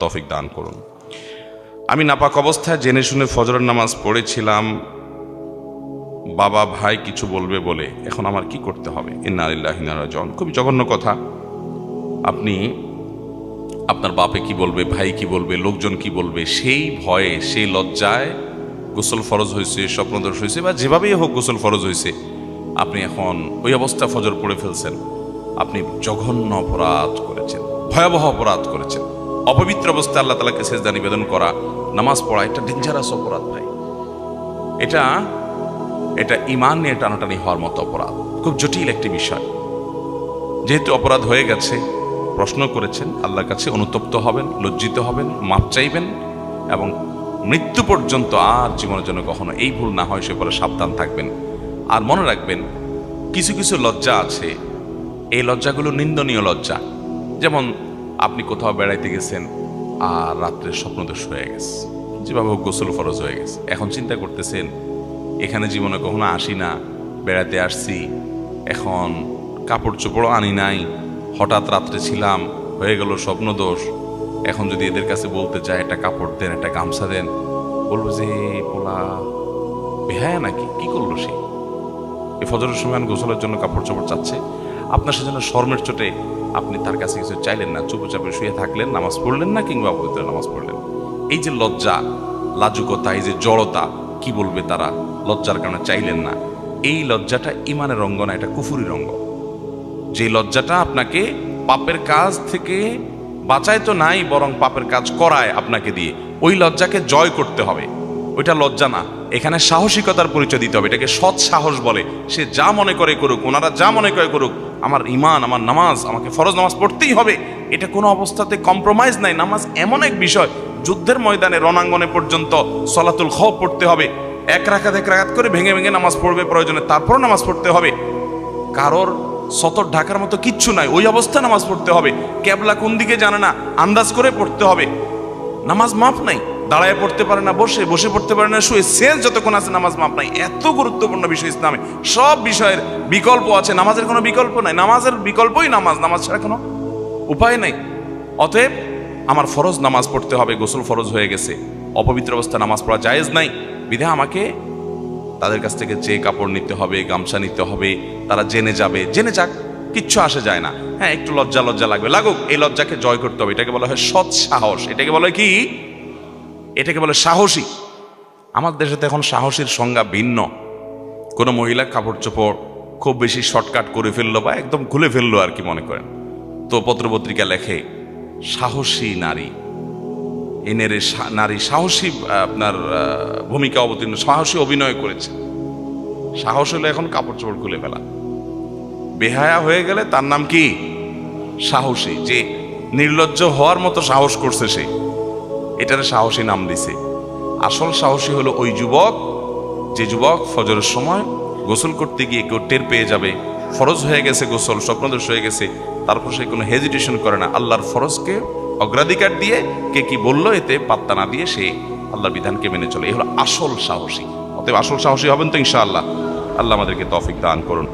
তফিক দান করুন। আমি নাপাক অবস্থায় জেনে শুনে ফজরের নামাজ পড়েছিলাম। বাবা, ভাই কিছু বলবে বলে এখন আমার কি করতে হবে? ইন্না আলিল্লাহিনারাজন খুবই জঘন্য কথা। আপনি আপনার বাপে কি বলবে, ভাই কি বলবে, লোকজন কি বলবে, সেই ভয়ে, সেই লজ্জায় গোসল ফরজ হয়েছে স্বপ্নদোষ হয়েছে বা যেভাবেই হোক গোসল ফরজ হয়েছে, আপনি এখন ওই অবস্থা ফজর পড়ে ফেলছেন। আপনি জঘন্য অপরাধ করেছেন, ভয়াবহ অপরাধ করেছেন। অপবিত্র অবস্থায় আল্লাহ তালাকে সেজদা নিবেদন করা, নামাজ পড়া, এটা ডেঞ্জারাস অপরাধ ভাই। এটা এটা ইমান নিয়ে টানাটানি হওয়ার মতো অপরাধ। খুব জটিল একটি বিষয়। যেহেতু অপরাধ হয়ে গেছে, প্রশ্ন করেছেন, আল্লাহর কাছে অনুতপ্ত হবেন, লজ্জিত হবেন, মাপ চাইবেন এবং মৃত্যু পর্যন্ত আর জীবনের জন্য কখনো এই ভুল না হয়, সে পরে সাবধান থাকবেন। আর মনে রাখবেন, কিছু কিছু লজ্জা আছে। এই লজ্জাগুলো নিন্দনীয় লজ্জা। যেমন আপনি কোথাও বেড়াইতে গেছেন, আর রাত্রে স্বপ্নদোষ হয়ে গেছে। যেভাবে গোসল ফরজ হয়ে গেছে। এখন চিন্তা করতেছেন, এখানে জীবনে কখনো আসি না বেড়াতে আসছি, এখন কাপড় চোপড়ও আনি নাই, হঠাৎ রাত্রে ছিলাম, হয়ে গেল স্বপ্নদোষ। এখন যদি এদের কাছে বলতে চায় একটা কাপড় দেন, একটা গামছা দেন, বলব যে পোলা, বেহায়া নাকি? কি করল সে? এ ফজরের সময় গোসলের জন্য কাপড় চোপড় চাচ্ছে। আপনার সেজন্য শর্মের চোটে আপনি তার কাছে কিছু চাইলেন না, চুপচাপে শুয়ে থাকলেন, নামাজ পড়লেন না কিংবা অপবিত্র নামাজ পড়লেন? এই যে লজ্জা, লাজুকতা, এই যে জড়তা, কি বলবে তারা? লজ্জার কারণে চাইলেন না। এই লজ্জাটা ইমানের রঙ্গ না, এটা কুফুরি রঙ্গ। যে লজ্জাটা আপনাকে পাপের কাজ থেকে বাঁচায় তো নাই, বরং পাপের কাজ করায় আপনাকে দিয়ে, ওই লজ্জাকে জয় করতে হবে। ওইটা লজ্জা না। এখানে সাহসিকতার পরিচয় দিতে হবে। এটাকে সৎ সাহস বলে। সে যা মনে করে করুক, ওনারা যা মনে করে করুক, আমার ইমান আমার নামাজ, আমাকে ফরজ নামাজ পড়তেই হবে। এটা কোনো অবস্থাতে কম্প্রোমাইজ নাই। নামাজ এমন এক বিষয়, যুদ্ধের ময়দানে রণাঙ্গনে পর্যন্ত সলাতুল খ পড়তে হবে। এক রাখাত এক রাখাত করে ভেঙে ভেঙে নামাজ পড়বে প্রয়োজনে তারপর নামাজ পড়তে হবে। কারোর সতর ঢাকার মতো কিচ্ছু নাই। ওই অবস্থা নামাজ পড়তে হবে। ক্যাবলা কোন দিকে জানে না, আন্দাজ করে পড়তে হবে। নামাজ মাফ নাই। দাঁড়ায় পড়তে পারে না, বসে বসে পড়তে পারে না, শুয়ে শেষ যতক্ষণ আছে নামাজ মাপ নাই। এত গুরুত্বপূর্ণ বিষয় ইসলামে। সব বিষয়ের বিকল্প আছে, নামাজের কোনো বিকল্প নাই। নামাজের বিকল্পই নামাজ নামাজ ছাড়া কোনো উপায় নাই। অতএব আমার ফরজ নামাজ পড়তে হবে, গোসল ফরজ হয়ে গেছে। অপবিত্র অবস্থা নামাজ পড়া জায়েজ নাই। বিধে আমাকে তাদের কাছ থেকে যে কাপড় নিতে হবে, গামছা নিতে হবে, তারা জেনে যাবে। জেনে যাক, কিচ্ছু আসে যায় না। হ্যাঁ একটু লজ্জা লজ্জা লাগবে। লাগুক, এই লজ্জাকে জয় করতে হবে। এটাকে বলা হয় সৎ সাহস। এটাকে বলা হয় কি? এটাকে বলে সাহসী। আমার দেশে তো এখন সাহসীর সংজ্ঞা ভিন্ন। কোনো মহিলা কাপড় চোপড় খুব বেশি শর্টকাট করে ফেলল বা একদম খুলে ফেলল আর কি মনে করেন। তো পত্রপত্রিকা লেখে, সাহসী নারী। এনের নারী সাহসী আপনার ভূমিকা অবতীর্ণ, সাহসী অভিনয় করেছে। সাহস হলো এখন কাপড় চোপড় খুলে ফেলা। বেহায়া হয়ে গেলে তার নাম কি? সাহসী। যে নির্লজ্জ হওয়ার মতো সাহস করছে সে। এটারে সাহসী নাম দিছে। আসল সাহসী হলো ওই যুবক, যে যুবক ফজরের সময় গোসল করতে গিয়ে কেউ টের পেয়ে যাবে। ফরজ হয়ে গেছে গোসল, স্বপ্নদোষ হয়ে গেছে। তারপর সে কোনো হেজিটেশন করে না। আল্লাহর ফরজকে অগ্রাধিকার দিয়ে কে কি বলল এতে পাত্তা না দিয়ে সে আল্লাহর বিধানকে মেনে চলে। এই হলো আসল সাহসী। অতএব আসল সাহসী হবেন তো ইনশাআল্লাহ। আল্লাহ আমাদেরকে তফিক দান করুন।